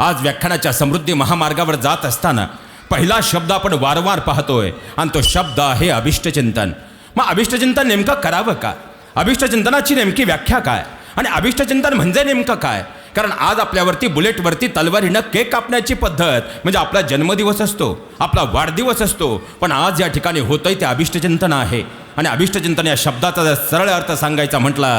आज व्याख्यानाच्या समृद्धी महामार्गावर जात असताना पहिला शब्द आपण वारंवार पाहतोय आणि तो शब्द आहे अभिष्टचिंतन. मग अभिष्टचिंतन नेमकं करावं का? अभिष्टचिंतनाची नेमकी व्याख्या काय? आणि अभिष्टचिंतन म्हणजे नेमकं काय? कारण आज आपल्यावरती बुलेटवरती तलवारीनं केक कापण्याची पद्धत. म्हणजे आपला जन्मदिवस असतो आपला वाढदिवस असतो पण आज या ठिकाणी होतंय ते अभिष्टचिंतन आहे. आणि अभिष्टचिंतन या शब्दाचा जर सरळ अर्थ सांगायचा म्हटला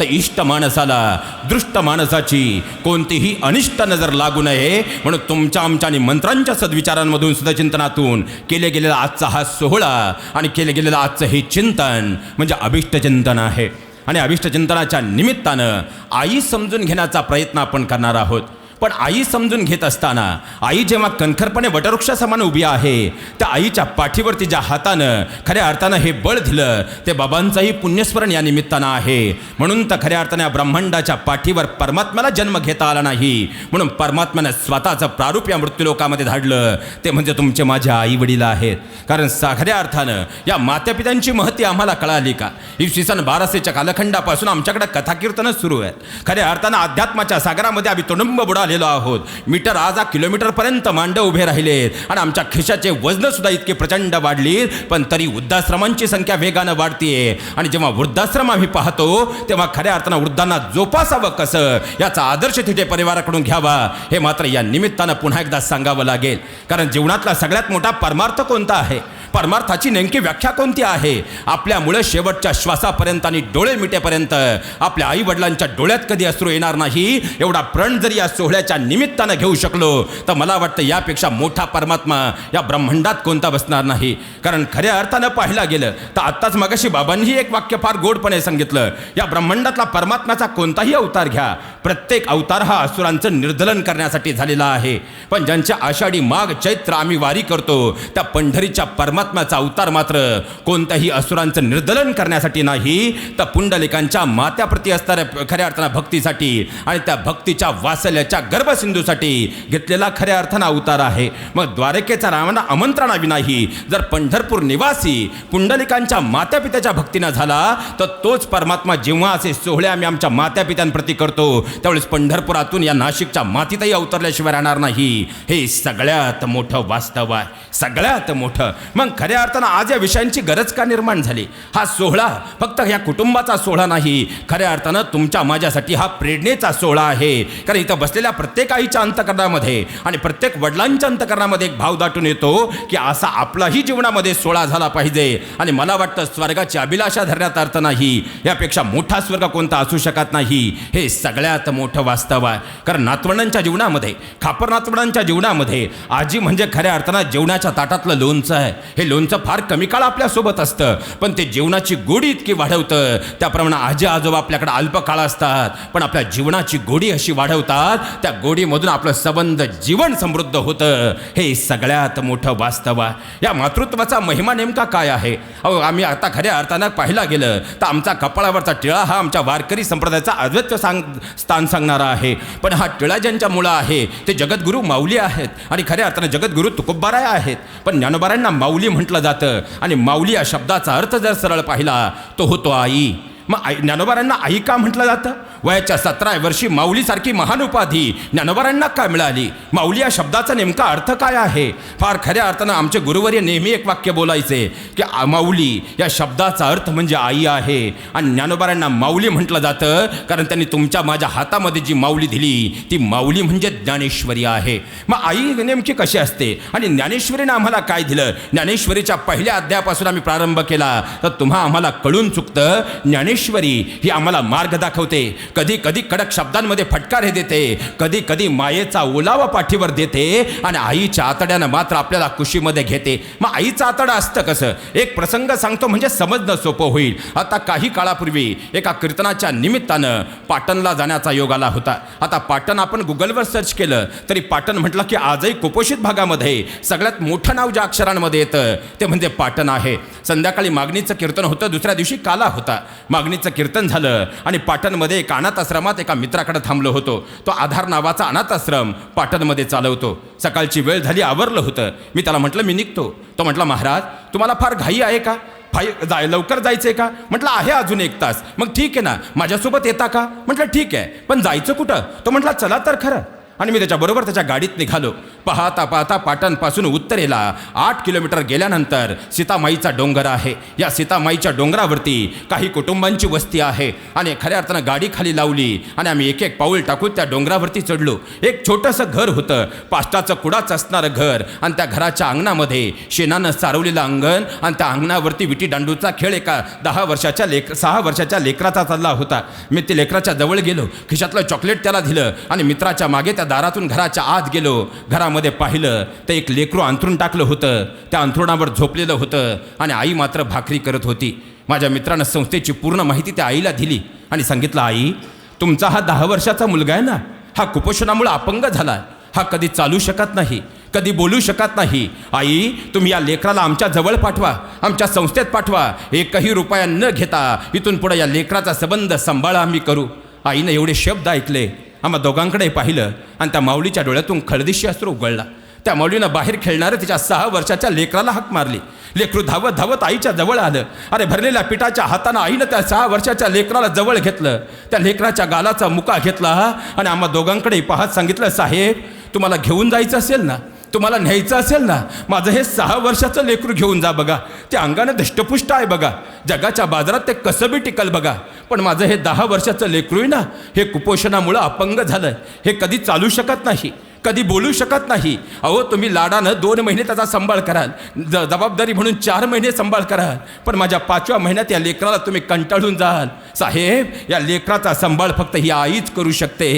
तर इष्ट माणसाला दृष्ट माणसाची कोणतीही अनिष्ट नजर लागू नये. म्हणून तुमच्या आमच्या आणि मंत्रांच्या सद्विचारांमधून सदचिंतनातून केले गेलेला आजचा हा सोहळा आणि केले गेलेलं आजचं हे चिंतन म्हणजे अभिष्टचिंतन आहे. आणि अभिष्टचिंतनाच्या निमित्तानं आई समजून घेण्याचा प्रयत्न आपण करणार आहोत. पण आई समजून घेत असताना आई जेव्हा कणखरपणे वटवृक्षासमान उभी आहे त्या आईच्या पाठीवरती ज्या हातानं खऱ्या अर्थानं हे बळ दिलं ते बाबांचंही पुण्यस्मरण या निमित्तानं आहे. म्हणून तर खऱ्या अर्थानं या ब्रह्मांडाच्या पाठीवर परमात्म्याला जन्म घेता आला नाही. म्हणून परमात्म्यानं स्वतःचं प्रारूप या मृत्यूलोकामध्ये धाडलं. ते म्हणजे तुमचे माझ्या आई वडील आहेत. कारण सा खऱ्या अर्थानं या मातापित्यांची महती आम्हाला कळाली का? इसवी सन बाराशेच्या कालखंडापासून आमच्याकडे कथाकीर्तनच सुरू आहेत. खऱ्या अर्थानं अध्यात्माच्या सागरामध्ये आम्ही तुडुंब आलेलो आहोत. मीटर आज किलोमीटरपर्यंत मांड उभे राहिलेत. आणि आमच्या खिशाचे वजनसुद्धा इतके प्रचंड वाढली पण तरी वृद्धाश्रमांची संख्या वेगानं वाढतीये. आणि जेव्हा वृद्धाश्रम आम्ही पाहतो तेव्हा खऱ्या अर्थानं वृद्धांना जोपासावं कसं? याचा आदर्श तिथे परिवाराकडून घ्यावा. हे मात्र या निमित्तानं पुन्हा एकदा सांगावं लागेल. कारण जीवनातला सगळ्यात मोठा परमार्थ कोणता आहे? परमार्थाची नेमकी व्याख्या कोणती आहे? आपल्यामुळे शेवटच्या श्वासापर्यंत आणि डोळे मिटेपर्यंत आपल्या आईवडिलांच्या डोळ्यात कधी अश्रू येणार नाही? एवढा प्रण जरी या सोहळ्याच्या निमित्तानं घेऊ शकलो तर मला वाटतं यापेक्षा मोठा परमात्मा या ब्रह्मांडात कोणता बसणार नाही. कारण खऱ्या अर्थानं पाहिला गेलं तर आत्ताच मगाशी बाबांनीही एक वाक्य फार गोडपणे सांगितलं या ब्रह्मांडातला परमात्म्याचा कोणताही अवतार घ्या. प्रत्येक अवतार हा असुरांचं निर्धलन करण्यासाठी झालेला आहे. पण ज्यांच्या आषाढी माग चैत्र आम्ही वारी करतो त्या पंढरीच्या परमा परमात्म्याचा अवतार मात्र कोणत्याही असुरांचं निर्दलन करण्यासाठी नाही तर पुंडलिकांच्या मात्याप्रती असणाऱ्या खऱ्या अर्थानं भक्तीसाठी आणि त्या भक्तीच्या वासल्याच्या गर्भसिंधूसाठी घेतलेला खऱ्या अर्थानं अवतार आहे. मग द्वारकेचा रामाना आमंत्रणाविनाही जर पंढरपूर निवासी पुंडलिकांच्या मात्यापित्याच्या भक्तीनं झाला तर तोच परमात्मा जेव्हा असे सोहळे आम्ही आमच्या मात्यापित्यांप्रती करतो त्यावेळेस पंढरपुरातून या नाशिकच्या मातीतही अवतरल्याशिवाय राहणार नाही. हे सगळ्यात मोठं वास्तव आहे. सगळ्यात मोठं. मग खऱ्या अर्थानं आज या विषयांची गरज का निर्माण झाली? हा सोहळा फक्त या कुटुंबाचा सोहळा नाही खऱ्या अर्थानं तुमच्या माझ्यासाठी हा प्रेरणेचा सोहळा आहे. कारण इथं बसलेल्या प्रत्येक आईच्या अंतकरणामध्ये आणि प्रत्येक वडिलांच्या अंतकरणामध्ये एक भाव दाटून येतो की असा आपलाही जीवनामध्ये सोहळा झाला पाहिजे. आणि मला वाटतं स्वर्गाची अभिलाषा धरण्यात अर्थ नाही. यापेक्षा मोठा स्वर्ग कोणता असू शकत नाही. हे सगळ्यात मोठं वास्तव आहे. कारण नातवंडांच्या जीवनामध्ये खापर नातवंडांच्या जीवनामध्ये आजी म्हणजे खऱ्या अर्थानं जेवणाच्या ताटातलं लोणचं आहे. हे लोणचं फार कमी काळ आपल्यासोबत असतं. पण ते जीवनाची गोडी इतकी वाढवतं. त्याप्रमाणे आजी आजोबा आपल्याकडे अल्पकाळ असतात. पण आपल्या जीवनाची गोडी अशी वाढवतात त्या गोडीमधून आपलं संबंध जीवन समृद्ध होतं. हे सगळ्यात मोठं वास्तव आहे. या मातृत्वाचा महिमा नेमका काय आहे? अहो आम्ही आता खऱ्या अर्थानं पाहिला गेलं तर आमचा कपाळावरचा टिळा हा आमच्या वारकरी संप्रदायाचा अद्वैत्य सांग स्थान सांगणारा आहे. पण हा टिळा ज्यांच्या मुळं आहे ते जगद्गुरू माऊली आहेत. आणि खऱ्या अर्थानं जगद्गुरू तुकोबाराय आहेत. पण ज्ञानोबारांना माऊली म्हटलं जातं. आणि माऊली या शब्दाचा अर्थ जर सरळ पाहिला तो होतो आई. मग आई ज्ञानोबारांना आई का म्हटलं जातं? वयाच्या सतरा वर्षी माऊलीसारखी महान उपाधी ज्ञानोबारांना का मिळाली? माऊली या शब्दाचा नेमका अर्थ काय आहे? फार खऱ्या अर्थानं आमचे गुरुवर्य नेहमी एक वाक्य बोलायचे की माऊली या शब्दाचा अर्थ म्हणजे आई आहे. आणि ज्ञानोबारांना माऊली म्हटलं जातं कारण त्यांनी तुमच्या माझ्या हातामध्ये जी माऊली दिली ती माऊली म्हणजे ज्ञानेश्वरी आहे. मग आई नेमकी कशी असते? आणि ज्ञानेश्वरीनं आम्हाला काय दिलं? ज्ञानेश्वरीच्या पहिल्या अध्यायापासून आम्ही प्रारंभ केला तर तुम्हा आम्हाला कळून चुकतं ज्ञानेश्वर ही आम्हाला मार्ग दाखवते. कधी कधी कडक शब्दांमध्ये फटकारे देते. कधी कधी मायेचा ओलावा पाठीवर देते आणि आईच्या आतड्यानं मात्र आपल्याला कुशीमध्ये घेते. मग आईचं आतडं असतं कसं? एक प्रसंग सांगतो म्हणजे समजणं सोपं होईल. आता काही काळापूर्वी एका कीर्तनाच्या निमित्तानं पाटणला जाण्याचा योग आला होता. आता पाटण आपण गुगलवर सर्च केलं तरी पाटण म्हटलं की आजही कुपोषित भागामध्ये सगळ्यात मोठं नाव ज्या अक्षरांमध्ये येतं ते म्हणजे पाटण आहे. संध्याकाळी मागणीचं कीर्तन होतं दुसऱ्या दिवशी काला होता. मागणीचं कीर्तन झालं आणि पाटणमध्ये एक अनाथ आश्रमात एका मित्राकडे थांबलो होतो. तो आधार नावाचा अनाथ आश्रम पाटणमध्ये चालवतो. सकाळची वेळ झाली आवरलं होतं. मी त्याला म्हटलं मी निघतो. तो म्हटला महाराज तुम्हाला फार घाई आहे का? फाई जाय लवकर जायचं आहे का? म्हटलं आहे अजून एक तास. मग ठीक आहे ना. माझ्यासोबत येता का? म्हटलं ठीक आहे. पण जायचं कुठं? तो म्हटला चला तर खरं. आणि मी त्याच्याबरोबर त्याच्या गाडीत निघालो. पाहता पाहता पाटणपासून उत्तरेला आठ किलोमीटर गेल्यानंतर सीतामाईचा डोंगर आहे. या सीतामाईच्या डोंगरावरती काही कुटुंबांची वस्ती आहे आणि खऱ्या अर्थानं गाडी खाली लावली आणि आम्ही एक एक पाऊल टाकून त्या डोंगरावरती चढलो. एक छोटंसं घर होतं. पाष्टाचं कुडाच असणारं घर आणि त्या घराच्या अंगणामध्ये शेणानं सारवलेलं अंगण आणि त्या अंगणावरती विटी दांडूचा खेळ एका दहा वर्षाच्या लेक सहा वर्षाच्या लेकराचा चालला होता. मी ते लेकराच्या जवळ गेलो. खिशातलं चॉकलेट त्याला दिलं आणि मित्राच्या मागे त्या दारातून घराच्या आत गेलो. घरामध्ये पाहिलं तर एक लेकरू अंथरून टाकलं होतं. त्या अंथरुणावर झोपलेलं होतं आणि आई मात्र भाकरी करत होती. माझ्या मित्रानं संस्थेची पूर्ण माहिती त्या आईला दिली आणि सांगितलं आई तुमचा हा दहा वर्षाचा मुलगा आहे ना? हा कुपोषणामुळे अपंग झाला हा कधी चालू शकत नाही कधी बोलू शकत नाही. आई तुम्ही या लेकराला आमच्या जवळ पाठवा आमच्या संस्थेत पाठवा. एकही रुपया न घेता इथून पुढे या लेकराचा संबंध सांभाळा आम्ही करू. आईनं एवढे शब्द ऐकले. आम्हा दोघांकडे पाहिलं आणि त्या माऊलीच्या डोळ्यातून खळदिशी अस्त्र उघडला त्या माऊलीनं बाहेर खेळणारं तिच्या सहा वर्षाच्या लेकराला हाक मारली. लेकरू धावत धावत आईच्या जवळ आलं. अरे भरलेल्या पिठाच्या हातानं आईनं त्या सहा वर्षाच्या लेकराला जवळ घेतलं. त्या लेकराच्या गालाचा मुका घेतला आणि आम्हा दोघांकडे पाहत सांगितलं साहेब तुम्हाला घेऊन जायचं असेल ना? तुम्हाला न्यायचं असेल ना माझं हे सहा वर्षाचं लेकरू घेऊन जा बघा. ते अंगानं दष्टपुष्ट आहे बघा. जगाच्या बाजारात ते कसं बी टिकल बघा. पण माझं हे दहा वर्षाचं लेकरू आहे ना हे कुपोषणामुळं अपंग झालं हे कधी चालू शकत नाही कधी बोलू शकत नाही. अहो तुम्ही लाडानं दोन महिने त्याचा सांभाळ कराल. ज जबाबदारी म्हणून चार महिने सांभाळ कराल. पण माझ्या पाचव्या महिन्यात या लेकराला तुम्ही कंटाळून जाल. साहेब या लेकराचा सांभाळ फक्त ही आईच करू शकते.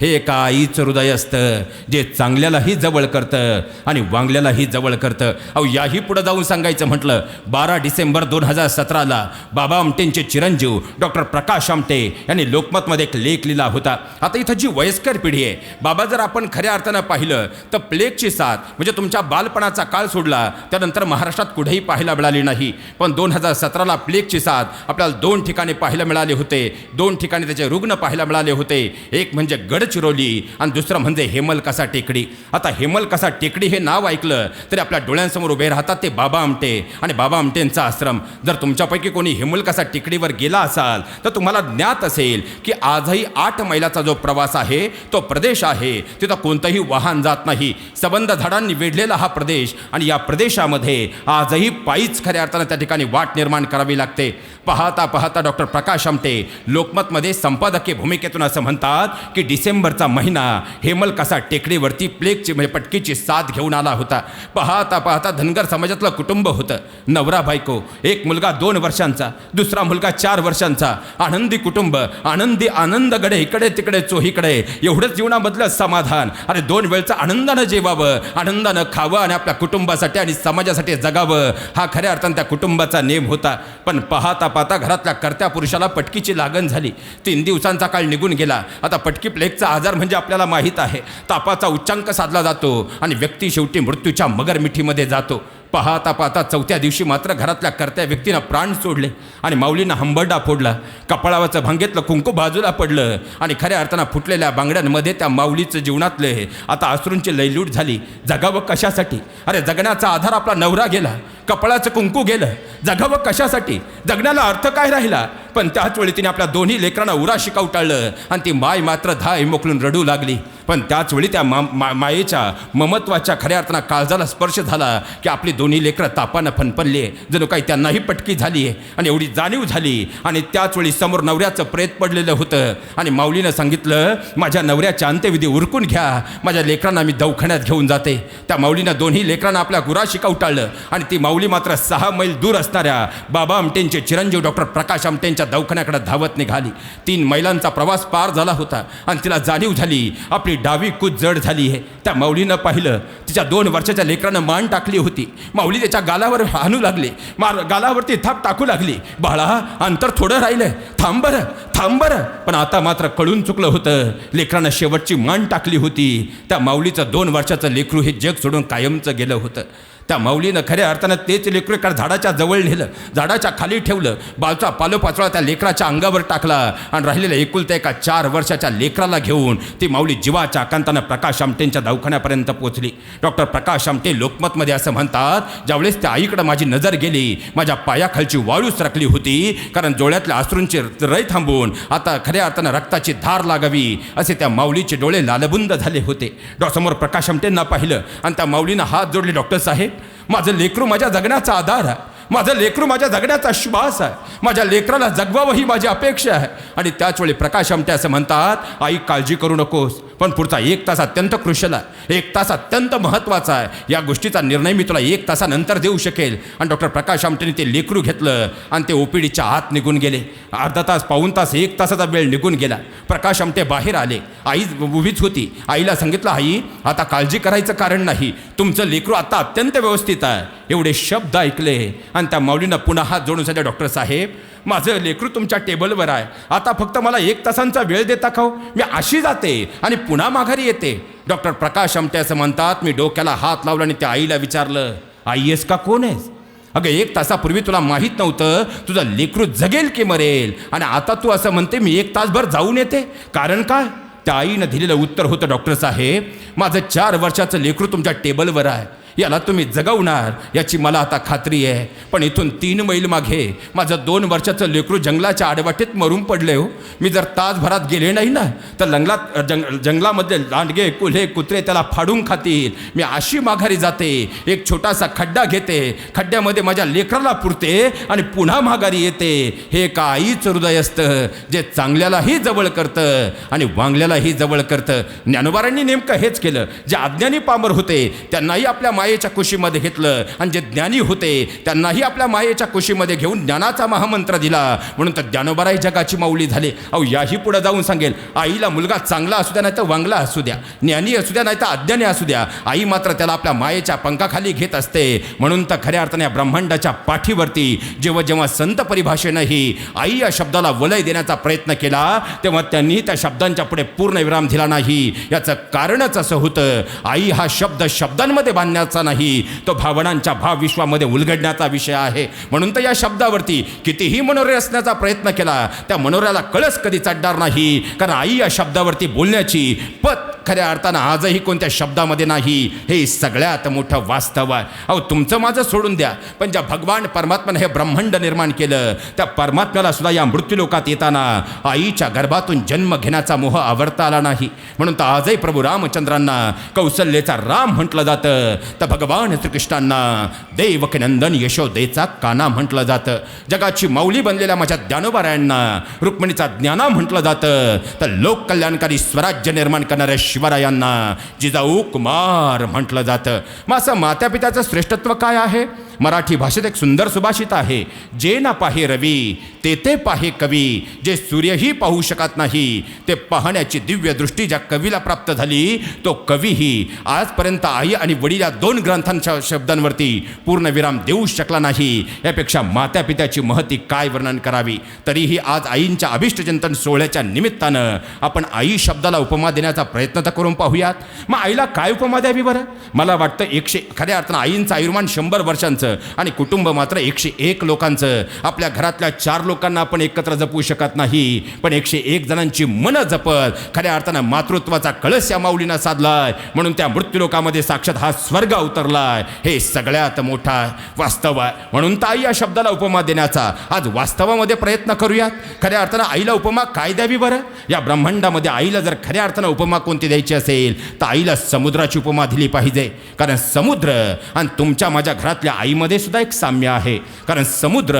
हे एका आईचं हृदय असतं जे चांगल्यालाही जवळ करतं आणि वांगल्यालाही जवळ करतं. अहो याही पुढं जाऊन सांगायचं म्हटलं बारा डिसेंबर दोन हजार सतराला बाबा आमटेंचे चिरंजीव डॉक्टर प्रकाश आमटे यांनी लोकमतमध्ये एक लेख लिहिला होता. आता इथं जी वयस्कर पिढी आहे बाबा जर आपण खऱ्या अर्थानं पाहिलं तर प्लेगची साथ म्हणजे तुमच्या बालपणाचा काळ सोडला त्यानंतर महाराष्ट्रात कुठेही पाहायला मिळाली नाही. पण दोन हजार सतराला प्लेगची साथ आपल्याला दोन ठिकाणी पाहायला मिळाले होते. दोन ठिकाणी त्याचे रुग्ण पाहायला मिळाले होते. एक म्हणजे गड गडचिरोली आणि दुसरं म्हणजे हेमलकसा टेकडी. आता हेमलकसा टेकडी हे नाव ऐकलं तरी आपल्या डोळ्यांसमोर उभे राहतात ते बाबा आमटे. आणि बाबा आमटेंचा आश्रम. जर तुमच्यापैकी कोणी हेमलकसा टेकडीवर गेला असाल तर तुम्हाला ज्ञात असेल की आजही आठ मैलाचा जो प्रवास आहे तो प्रदेश आहे. तिथं कोणतंही वाहन जात नाही. सबंध झाडांनी वेढलेला हा प्रदेश आणि या प्रदेशामध्ये आजही पायीच खऱ्या अर्थानं त्या ठिकाणी वाट निर्माण करावी लागते. पाहता पाहता डॉक्टर प्रकाश आमटे लोकमतमध्ये संपादकीय भूमिकेतून असं म्हणतात की डिसेंबर डिसेंबरचा महिना हेमल कसा टेकडीवरती प्लेगची म्हणजे पटकीची साथ घेऊन आला होता. पाहता पाहता धनगर समाजातलं कुटुंब होतं. नवरा बायको एक मुलगा दोन वर्षांचा दुसरा मुलगा चार वर्षांचा. आनंदी कुटुंब आनंदी आनंदगडे इकडे तिकडे चोहीकडे. एवढंच जीवनामधलं समाधान. अरे दोन वेळचं आनंदानं जेवावं आनंदानं खावं आणि आपल्या कुटुंबासाठी आणि समाजासाठी जगावं हा खऱ्या अर्थानं त्या कुटुंबाचा नेम होता. पण पाहता पाहता घरातल्या कर्त्या पुरुषाला पटकीची लागण झाली. तीन दिवसांचा काळ निघून गेला. आता पटकी प्लेगचा आजार म्हणजे आपल्याला माहीत आहे. तापाचा उच्चांक साधला जातो आणि व्यक्ती शेवटी मृत्यूच्या मगरमिठीमध्ये जातो. पाहता पाहता चौथ्या दिवशी मात्र घरातल्या कर्त्या व्यक्तीनं प्राण सोडले आणि माऊलीनं हंबरडा फोडला. कपाळावरचं भांगेतलं कुंकू बाजूला पडलं आणि खऱ्या अर्थानं फुटलेल्या बांगड्यांमध्ये त्या माऊलीचं जीवनातले आता अश्रूंची लयलूट झाली. जगावं कशासाठी? अरे जगण्याचा आधार आपला नवरा गेला. कपाळाचं कुंकू गेलं. जगावं कशासाठी? जगण्याला अर्थ काय राहिला? पण त्याच वेळी तिने आपल्या दोन्ही लेकरांना उरा शिकवटाळलं आणि ती माय मात्र धाय मोकलून रडू लागली. पण त्याचवेळी त्या मा मा- मायेच्या ममत्वाच्या खऱ्या अर्थानं काळजाला स्पर्श झाला की आपली दोन्ही लेकरं तापानं फनपणली जणू काही त्यांनाही पटकी झाली आहे आणि एवढी जाणीव झाली. आणि त्याचवेळी समोर नवऱ्याचं प्रेत पडलेलं होतं. आणि माऊलीनं सांगितलं माझ्या नवऱ्याच्या अंत्यविधी उरकून घ्या. माझ्या लेकरांना मी दवखान्यात घेऊन जाते. त्या माऊलीनं दोन्ही लेकरांना आपल्या गुरा कवटाळलं आणि ती माऊली मात्र सहा मैल दूर असणाऱ्या बाबा आमटेंचे चिरंजीव डॉक्टर प्रकाश आमटेंच्या दवखान्याकडे धावत निघाली. तीन मैलांचा प्रवास पार झाला होता. आणि तिला जाणीव झाली आपली डावी कूच जड झाली आहे. त्या माऊलीनं पाहिलं तिच्या दोन वर्षाच्या लेकरानं मान टाकली होती. माऊली त्याच्या गालावर हाणू लागली मार गालावरती थाप टाकू लागली. बाळा अंतर थोडं राहिलं थांब बरं थांब बरं. पण आता मात्र कळून चुकलं होतं. लेकरानं शेवटची मान टाकली होती. त्या माऊलीचं दोन वर्षाचं लेकरू हे जग सोडून कायमचं गेलं होतं. त्या माऊलीनं खऱ्या अर्थानं तेच लेकरू एका झाडाच्या जवळ नेलं झाडाच्या खाली ठेवलं बालचा पालोपाचोळा त्या लेकराच्या अंगावर टाकला आणि राहिलेल्या एकुलत्या एका चार वर्षाच्या लेकराला घेऊन ती माऊली जीवाच्या आकांतानं प्रकाश आमटेंच्या दवाखान्यापर्यंत पोहोचली. डॉक्टर प्रकाश आमटे लोकमतमध्ये असं म्हणतात ज्यावेळेस त्या आईकडं माझी नजर गेली माझ्या पायाखालची वाळू सरकली होती कारण डोळ्यातल्या अश्रूंची रय थांबून आता खऱ्या अर्थानं रक्ताची धार लागावी असे त्या माऊलीचे डोळे लालबुंद झाले होते. डॉ समोर प्रकाश आमटेंना पाहिलं आणि त्या माऊलीनं हात जोडले डॉक्टर साहेब माझं लेकरू माझ्या जगण्याचा आधार आहे. माझं लेकरू माझ्या जगण्याचा श्वास आहे. माझ्या लेकराला जगवावं ही माझी अपेक्षा आहे. आणि त्याचवेळी प्रकाश आमटे असं म्हणतात आई काळजी करू नकोस. पण पुढचा एक तास अत्यंत क्रुशल आहे. एक तास अत्यंत महत्त्वाचा आहे. या गोष्टीचा निर्णय मी तुला एक तासानंतर देऊ शकेल. आणि डॉक्टर प्रकाश आमटेने ते लेकरू घेतलं आणि ते ओपीडीच्या आत निघून गेले. अर्धा तास पाऊन तास एक तासाचा वेळ निघून गेला. प्रकाश आमटे बाहेर आले. आई उभीच होती. आईला सांगितलं आई आता काळजी करायचं कारण नाही. तुमचं लेकरू आता अत्यंत व्यवस्थित आहे. एवढे शब्द ऐकले. आणि त्या माऊलीनं पुन्हा हात जोडून सांगितलं डॉक्टर साहेब माझं लेकरू तुमच्या टेबलवर आहे. आता फक्त मला एक तासांचा वेळ देता खाऊ. मी अशी जाते आणि पुन्हा माघारी येते. डॉक्टर प्रकाश आमटे असं म्हणतात मी डोक्याला हात लावला आणि त्या आईला विचारलं आई आहेस का? कोण आहेस? अगं एक तासापूर्वी तुला माहीत नव्हतं. तुझं लेकरू जगेल की मरेल? आणि आता तू असं म्हणते मी एक तासभर जाऊन येते. कारण काय? त्या आईनं दिलेलं उत्तर होतं डॉक्टर साहेब माझं चार वर्षाचं लेकरू तुमच्या टेबलवर आहे. याला तुम्ही जगवणार याची मला आता खात्री आहे. पण इथून तीन मैल मागे माझं दोन वर्षाचं लेकरू जंगलाच्या आडवाटेत मरून पडले हो. मी जर तासभरात गेले नाही ना तर लंगलात जंग जंगलामध्ये लांडगे कुल्हे कुत्रे त्याला फाडून खातील. मी अशी माघारी जाते एक छोटासा खड्डा घेते खड्ड्यामध्ये माझ्या लेकराला पुरते आणि पुन्हा माघारी येते. हे का आईचं हृदय असतं जे चांगल्यालाही जवळ करतं आणि वांगल्यालाही जवळ करतं. ज्ञानोबारांनी नेमकं हेच केलं. जे अज्ञानी पामर होते त्यांनाही आपल्या मायेच्या कुशीमध्ये घेतलं आणि जे ज्ञानी होते त्यांनाही आपल्या मायेच्या कुशीमध्ये घेऊन ज्ञानाचा महामंत्र दिला. म्हणून तर ज्ञानोबाराही जगाची माऊली झाली. अहो याही पुढे जाऊन सांगेल आईला मुलगा चांगला असू द्या नाही तर वांगला असू द्या ज्ञानी असू द्या नाही तर अज्ञानी असू द्या. आई मात्र त्याला आपल्या मायेच्या पंखाखाली घेत असते. म्हणून तर खऱ्या अर्थाने या ब्रह्मांडाच्या पाठीवरती जेव्हा जेव्हा संत परिभाषेनंही आई या शब्दाला वलय देण्याचा प्रयत्न केला तेव्हा त्यांनी त्या शब्दांच्या पुढे पूर्ण विराम दिला नाही. याचं कारणच असं होतं आई हा शब्द शब्दांमध्ये बांधण्याचा नाही तो भावनांच्या भाव विश्वामध्ये उलगडण्याचा विषय आहे. म्हणून तर या शब्दावरती कितीही मनोरे असण्याचा प्रयत्न केला त्या मनोऱ्याला कळस कधी चढणार नाही. कारण आई या शब्दावरती बोलण्याची पत खऱ्या अर्थानं आजही कोणत्या शब्दामध्ये नाही हे सगळ्यात मोठं वास्तव आहे. अहो तुमचं माझं सोडून द्या. पण ज्या भगवान परमात्म्यानं हे ब्रह्मांड निर्माण केलं त्या परमात्म्याला सुद्धा या मृत्यूलोकात येताना आईच्या गर्भातून जन्म घेण्याचा मोह आवडता आला नाही. म्हणून तर आजही प्रभू रामचंद्रांना कौशल्याचा राम म्हटलं जातं. तर भगवान श्रीकृष्णांना देवकनंदन यशोदेचा काना म्हटलं जातं. जगाची मौली बनलेल्या माझ्या ज्ञानोबारायांना रुक्मिणीचा ज्ञाना म्हटलं जातं. तर लोक कल्याणकारी स्वराज्य निर्माण करणाऱ्या शिवरायांना जिजाऊ कुमार म्हटलं जातं. मग असं मात्यापित्याचं श्रेष्ठत्व काय आहे? मराठी भाषेत एक सुंदर सुभाषित आहे. जे ना पाहे रवी ते ते पाहे कवी जे सूर्यही पाहू शकत नाही ते पाहण्याची दिव्य दृष्टी ज्या कवीला प्राप्त झाली तो कवीही आजपर्यंत आई आणि वडील या दोन ग्रंथांच्या शब्दांवरती पूर्णविराम देऊ शकला नाही. यापेक्षा मात्या पित्याची महती काय वर्णन करावी? तरीही आज आईंच्या अभिष्टचिंतन सोहळ्याच्या निमित्तानं आपण आई शब्दाला उपमा देण्याचा प्रयत्न तर करून पाहूयात. मग आईला काय उपमा द्यावी बरं? मला वाटतं एकशे खऱ्या अर्थानं आईंचं आयुर्मान शंभर वर्षांचं आणि कुटुंब मात्र एकशे एक लोकांचं. आपल्या घरातल्या चार लोकांना आपण एकत्र जपू शकत नाही. पण एकशे एक जणांची मनं जपत. खऱ्या अर्थानं मातृत्वाचा कळस या माऊलीनं साधलाय. म्हणून त्या मृत्यूलोकामध्ये साक्षात हा स्वर्ग अवतरलाय हे सगळ्यात मोठा वास्तव आहे. म्हणून तर आई या शब्दाला उपमा देण्याचा. आज वास्तवामध्ये प्रयत्न करूयात. खऱ्या अर्थानं आईला उपमा काय द्यावी बरं? या ब्रह्मांडामध्ये आईला जर खऱ्या अर्थानं उपमा कोणती द्यायची असेल तर आईला समुद्राची उपमा दिली पाहिजे. कारण समुद्र आणि तुमच्या माझ्या घरातल्या आई नदीमध्ये सुद्धा एक साम्य आहे. कारण समुद्र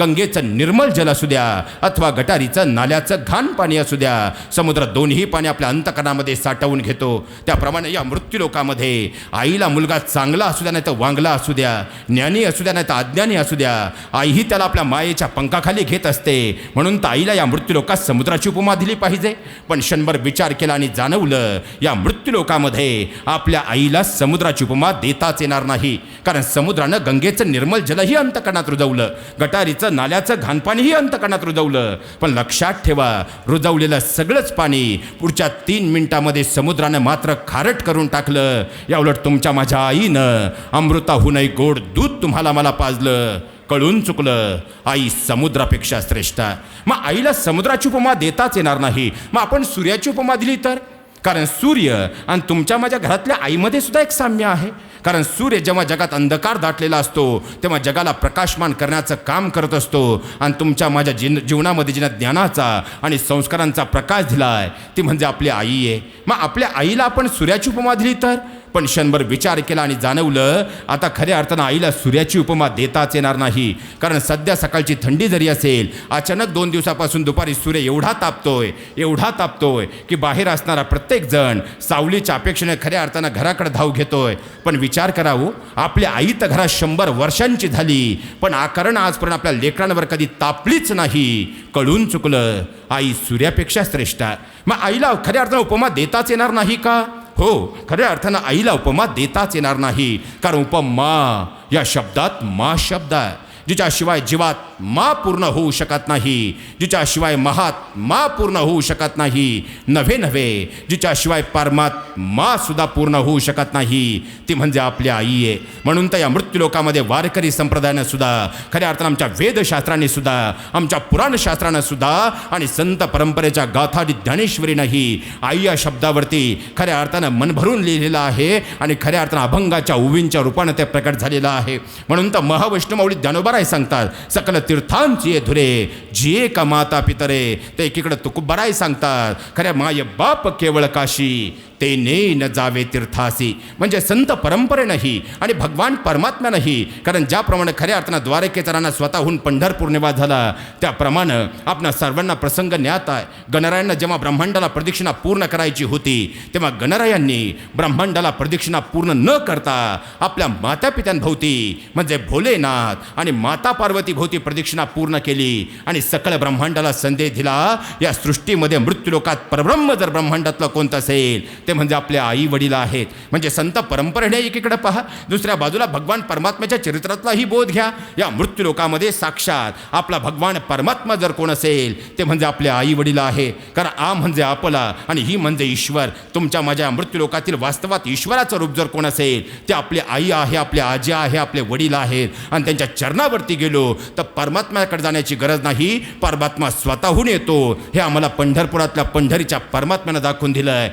गंगेचं निर्मल जल असू द्या अथवा गटारीचं नाल्याचं घाण पाणी असू द्या समुद्र दोन्ही पाणी आपल्या अंतकरणामध्ये साठवून घेतो. त्याप्रमाणे या मृत्यूलोकामध्ये आईला मुलगा चांगला असू द्या नाही तर वांगला असू द्या ज्ञानी असू द्या नाही तर अज्ञानी असू द्या आईही त्याला आपल्या मायेच्या पंखाखाली घेत असते. म्हणून तर आईला या मृत्यूलोकात समुद्राची उपमा दिली पाहिजे. पण क्षणभर विचार केला आणि जाणवलं या मृत्यूलोकामध्ये आपल्या आईला समुद्राची उपमा देताच येणार नाही. कारण समुद्रानं गंगे गंगेचं निर्मल जलही अंतकणात रुजवलं. गटारीचं नाल्याचं घाणपाणीही अंतकणात रुजवलं. पण लक्षात ठेवा रुजवलेलं सगळंच पाणी पुढच्या तीन मिनिटामध्ये समुद्रानं मात्र खारट करून टाकलं. या उलट तुमच्या माझ्या आईनं अमृताहूनही गोड दूध तुम्हाला मला पाजलं. कळून चुकलं आई समुद्रापेक्षा श्रेष्ठ. मग आईला समुद्राची उपमा देताच येणार नाही. मग आपण सूर्याची उपमा दिली तर? कारण सूर्य आणि तुमच्या माझ्या घरातल्या आईमध्ये सुद्धा एक साम्य आहे. कारण सूर्य जेव्हा जगात अंधकार दाटलेला असतो तेव्हा जगाला प्रकाशमान करण्याचं काम करत असतो. आणि तुमच्या माझ्या जीन जीवनामध्ये जिना ज्ञानाचा आणि संस्कारांचा प्रकाश दिला आहे ती म्हणजे आपली आई आहे. मग आपल्या आईला आपण सूर्याची उपमा दिली तर? पण क्षणभर विचार केला आणि जाणवलं आता खऱ्या अर्थानं आईला सूर्याची उपमा देताच येणार नाही. कारण सध्या सकाळची थंडी जरी असेल अचानक दोन दिवसापासून दुपारी सूर्य एवढा तापतोय एवढा तापतोय की बाहेर असणारा प्रत्येक जण सावलीच्या अपेक्षेने खऱ्या अर्थानं घराकडे धाव घेतोय. पण विचार करावं हो, आपल्या आई तर घरात शंभर वर्षांची झाली पण आकरण आजपर्यंत आपल्या लेकरांवर कधी तापलीच नाही. कळून चुकलं आई सूर्यापेक्षा श्रेष्ठ आहे. मग आईला खऱ्या अर्थानं उपमा देताच येणार नाही का? हो खऱ्या अर्थानं आईला उपमा देताच येणार नाही. कारण उपमा या शब्दात मा शब्द आहे. जिच्याशिवाय जीवात मा पूर्ण होऊ शकत नाही जिच्याशिवाय महात मा पूर्ण होऊ शकत नाही नव्हे नव्हे जिच्याशिवाय परमात मा सुद्धा पूर्ण होऊ शकत नाही ती म्हणजे आपली आई आहे. म्हणून तर या मृत्यूलोकामध्ये वारकरी संप्रदायानं सुद्धा खऱ्या अर्थानं आमच्या वेदशास्त्राने सुद्धा आमच्या पुराणशास्त्रानं सुद्धा आणि संत परंपरेच्या गाथाडी ज्ञानेश्वरीनंही आई या शब्दावरती खऱ्या अर्थानं मनभरून लिहिलेलं आहे आणि खऱ्या अर्थानं अभंगाच्या उवींच्या रूपानं ते प्रकट झालेलं आहे. म्हणून तर महावैष्णवली ज्ञानोबराय सांगतात. सकल तीर्थांची धुरे जिये का माता पितरे. ते एकीकडे तुकुबराय सांगतात. खऱ्या माय बाप केवळ काशी. ते ने न जावे तीर्थासी. म्हणजे संत परंपरेनंही आणि भगवान परमात्म्यानंही कारण ज्याप्रमाणे खऱ्या अर्थानं द्वारकेचा स्वतःहून पंढरपूर निवास झाला त्याप्रमाणे आपणा सर्वांना प्रसंग ज्ञात आहे. गणरायांना जेव्हा ब्रह्मांडाला प्रदक्षिणा पूर्ण करायची होती तेव्हा गणरायांनी ब्रह्मांडाला प्रदक्षिणा पूर्ण न करता आपल्या मातापित्यांभोवती म्हणजे भोलेनाथ आणि माता पार्वती भोवती प्रदक्षिणा पूर्ण केली आणि सकळ ब्रह्मांडाला संदेश दिला. या सृष्टीमध्ये मृत्यूलोकात परब्रह्म जर ब्रह्मांडातलं कोणतं असेल ते म्हणजे आपले आई वडील आहेत. म्हणजे संत परंपरेने एकीकडे पहा दुसऱ्या बाजूला भगवान परमात्म्याच्या चरित्रातलाही बोध घ्या. या मृत्यूलोकामध्ये साक्षात आपला भगवान परमात्मा जर कोण असेल ते म्हणजे आपले आई वडील आहे कारण आ म्हणजे आपला आणि ही म्हणजे ईश्वर. तुमच्या माझ्या मृत्यूलोकातील वास्तवात ईश्वराचं रूप जर कोण असेल ते आपली आई आहे आपले आजी आहे आपले वडील आहेत. आणि त्यांच्या चरणावरती गेलो तर परमात्म्याकडे जाण्याची गरज नाही. परमात्मा स्वतःहून येतो. हे आम्हाला पंढरपुरातल्या पंढरीच्या परमात्म्यानं दाखवून दिलं आहे